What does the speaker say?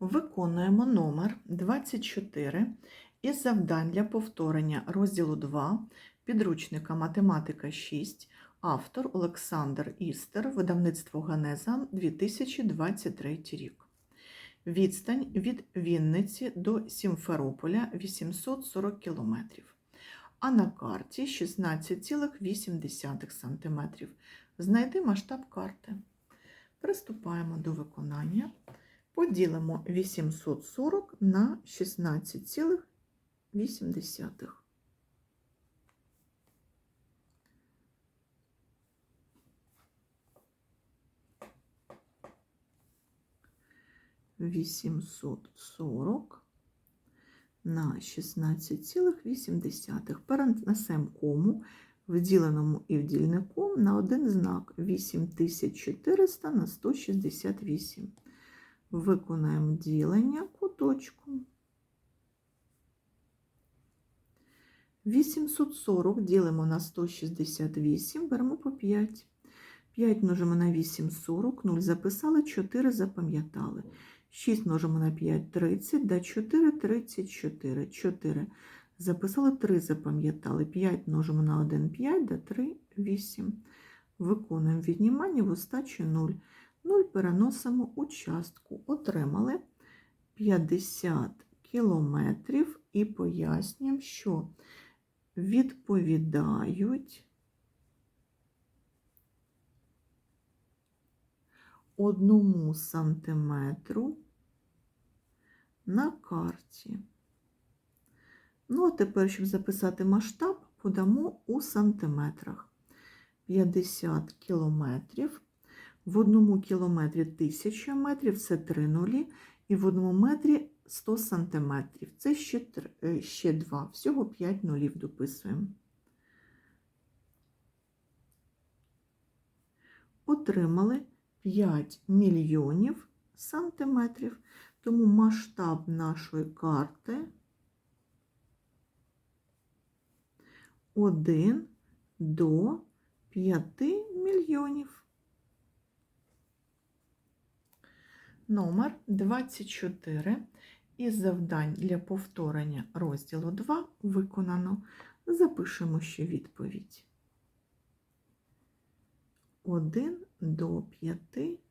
Виконуємо номер 24 із завдань для повторення розділу 2 підручника Математика 6, автор Олександр Істер, видавництво Ганеза 2023 рік. Відстань від Вінниці до Сімферополя 840 км, а на карті 16,8 см. Знайди масштаб карти. Приступаємо до виконання. Поділимо 840 на 16,8. Вісімсот сорок на 16,8. Перенесемо кому в діленому і в дільнику на один знак 8400 на 168. Виконаємо ділення куточку. 840 ділимо на 168, беремо по 5. 5 множимо на 8 – 40, 0 записали, 4 запам'ятали. 6 множимо на 5 – 30, да 4 – 34, 4 записали, 3 запам'ятали. 5 множимо на 1 – 5, да 3 – 8. Виконуємо віднімання в остачі 0. 0 переносимо у частку. Отримали 50 кілометрів і пояснюємо, що відповідають одному сантиметру на карті. Ну, а тепер, щоб записати масштаб, подамо у сантиметрах. 50 кілометрів. В одному кілометрі 1000 метрів це 3 нулі, і в одному метрі 100 сантиметрів. Це ще, ще 2, всього 5 нулів дописуємо. Отримали 5 мільйонів сантиметрів, тому масштаб нашої карти 1 до 5 мільйонів. Номер 24 із завдань для повторення розділу 2 виконано. Запишемо ще відповідь. 1 до 5 мільйонів.